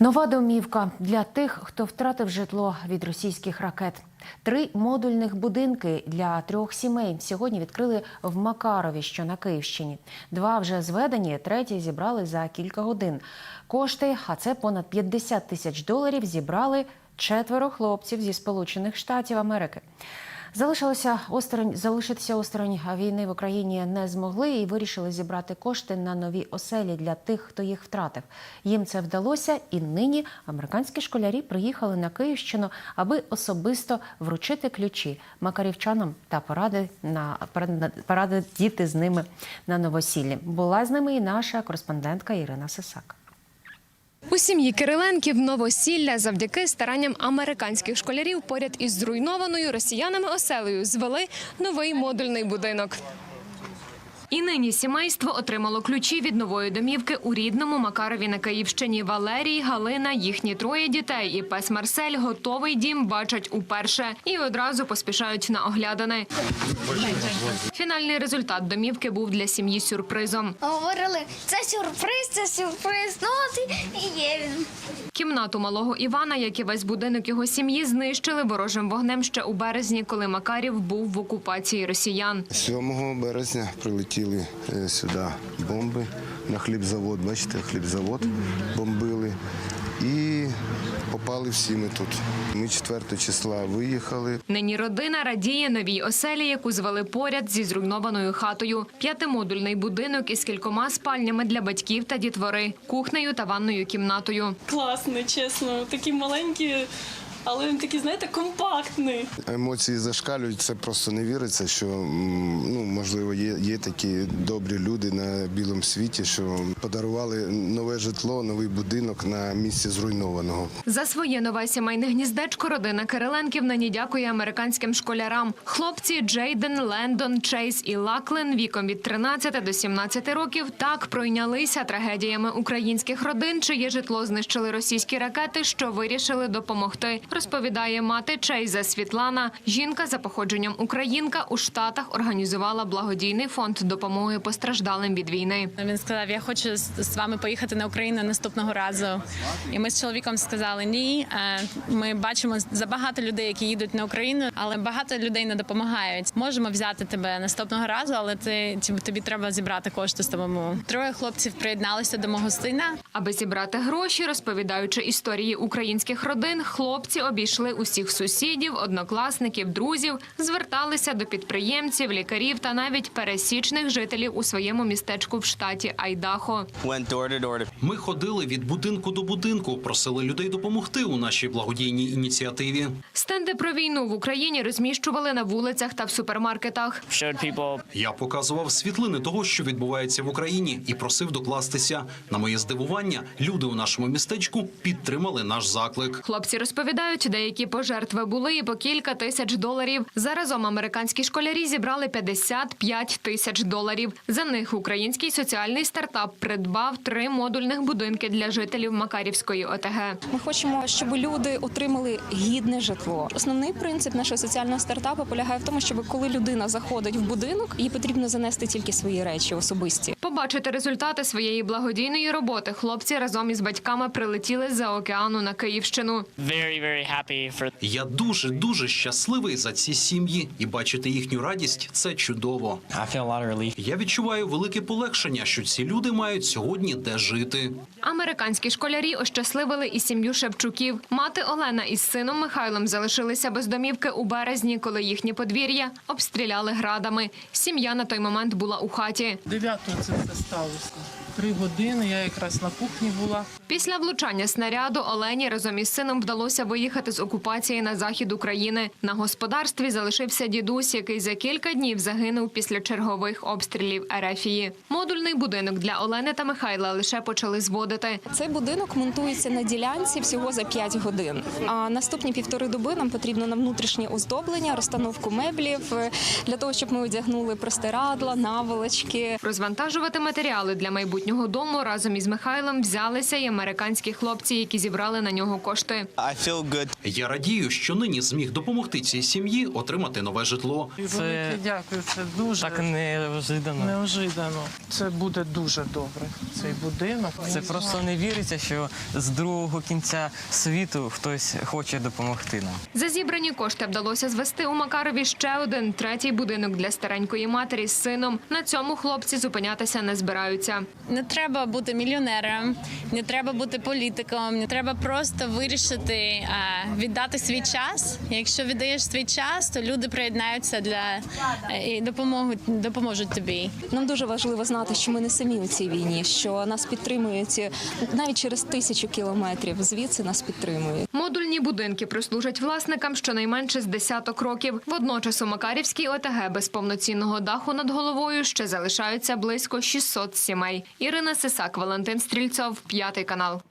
Нова домівка для тих, хто втратив житло від російських ракет. Три модульних будинки для трьох сімей сьогодні відкрили в Макарові, що на Київщині. Два вже зведені, третій зібрали за кілька годин. Кошти, а це понад 50 тисяч доларів, зібрали четверо хлопців зі Сполучених Штатів Америки. Залишилося осторонь, залишитися осторонь війни в Україні не змогли і вирішили зібрати кошти на нові оселі для тих, хто їх втратив. Їм це вдалося, і нині американські школярі приїхали на Київщину, аби особисто вручити ключі макарівчанам та поради на поради діти з ними на новосіллі. Була з ними і наша кореспондентка Ірина Сисак. У сім'ї Кириленків новосілля завдяки старанням американських школярів поряд із зруйнованою росіянами оселею звели новий модульний будинок. І нині сімейство отримало ключі від нової домівки у рідному Макарові на Київщині. Валерій, Галина, їхні троє дітей і пес Марсель готовий дім бачать уперше і одразу поспішають на оглядини. Фінальний результат домівки був для сім'ї сюрпризом. Говорили, це сюрприз, це сюрприз. Ну от є він. Кімнату малого Івана, як і весь будинок його сім'ї, знищили ворожим вогнем ще у березні, коли Макарів був в окупації росіян. 7 березня прилетіли е, сюди бомби на хлібзавод. Бачите, хлібзавод бомбили. І попали всі ми тут. Ми 4 числа виїхали. Нині родина радіє новій оселі, яку звели поряд зі зруйнованою хатою. П'ятимодульний будинок із кількома спальнями для батьків та дітвори, кухнею та ванною кімнатою. Класно, чесно. Такі маленькі, але він такий, знаєте, компактний. Емоції зашкалюють. Це просто не віриться, що ну, можливо є, є такі добрі люди на білому світі, що подарували нове житло, новий будинок на місці зруйнованого. За своє нове сімейне гніздечко родина Кириленків нині дякує американським школярам. Хлопці Джейден, Лендон, Чейз і Лаклен віком від 13 до 17 років так пройнялися трагедіями українських родин, чиє житло знищили російські ракети, що вирішили допомогти. Розповідає мати Чейза Світлана. Жінка за походженням українка у Штатах організувала благодійний фонд допомоги постраждалим від війни. Він сказав: Я хочу з вами поїхати на Україну наступного разу. І ми з чоловіком сказали ні. е, Ми бачимо забагато людей, які їдуть на Україну, але багато людей не допомагають. Можемо взяти тебе наступного разу, але ти тобі- тобі треба зібрати кошти самому. Троє хлопців приєдналися до мого сина. Аби зібрати гроші, розповідаючи історії українських родин, хлопці обійшли усіх сусідів, однокласників, друзів, зверталися до підприємців, лікарів та навіть пересічних жителів у своєму містечку в штаті Айдахо. went door to door to Ми ходили від будинку до будинку, просили людей допомогти у нашій благодійній ініціативі. Стенди про війну в Україні розміщували на вулицях та в супермаркетах. Я показував світлини того, що відбувається в Україні, і просив докластися. На моє здивування, люди у нашому містечку підтримали наш заклик. Хлопці розповідають, деякі пожертви були і по кілька тисяч доларів. Заразом американські школярі зібрали 55 тисяч доларів. За них український соціальний стартап придбав три модульних будинки для жителів Макарівської ОТГ. Ми хочемо, щоб люди отримали гідне житло. Основний принцип нашого соціального стартапу полягає в тому, щоб коли людина заходить в будинок, їй потрібно занести тільки свої речі особисті. Побачити результати своєї благодійної роботи хлопці разом із батьками прилетіли з-за океану на Київщину. Я дуже дуже щасливий за ці сім'ї, і бачити їхню радість це чудово. Я відчуваю велике полегшення, що ці люди мають сьогодні де жити. Американські школярі ощасливили і сім'ю Шевчуків. Мати Олена із сином Михайлом залишилися без домівки у березні, коли їхнє подвір'я обстріляли градами. Сім'я на той момент була у хаті. Дев'ятого це все сталося. Три години я якраз на кухні була. Після влучання снаряду Олені разом із сином вдалося виїхати з окупації на захід України. На господарстві залишився дідусь, який за кілька днів загинув після чергових обстрілів Ерефії. Модульний будинок для Олени та Михайла лише почали зводити. Цей будинок монтується на ділянці всього за 5 годин. А наступні півтори доби нам потрібно на внутрішнє оздоблення, розстановку меблів е, для того, щоб ми одягнули простирадла, наволочки. Розвантажувати матеріали для майбутнього новітнього дому разом із Михайлом взялися й американські хлопці, які зібрали на нього кошти. Я радію, що нині зміг допомогти цій сім'ї отримати нове житло. Велике дякую, це дуже Так неожиданно. неожиданно. Це буде дуже добре, цей будинок. Це просто не віриться, що з другого кінця світу хтось хоче допомогти нам. За зібрані кошти вдалося звести у Макарові ще один третій будинок для старенької матері з сином. На цьому хлопці зупинятися не збираються. Не треба бути мільйонером, не треба бути політиком, не треба просто вирішити е, віддати свій час. Якщо віддаєш свій час, то люди приєднаються для е, і допоможуть, допоможуть тобі. Нам дуже важливо знати, що ми не самі у цій війні, що нас підтримують навіть через тисячу кілометрів. Звідси нас підтримують. Модульні будинки прислужать власникам щонайменше з десяток років. Водночас у Макарівській ОТГ без повноцінного даху над головою ще залишаються близько 600 сімей. Ірина Сисак, Валентин Стрільцов, п'ятий канал.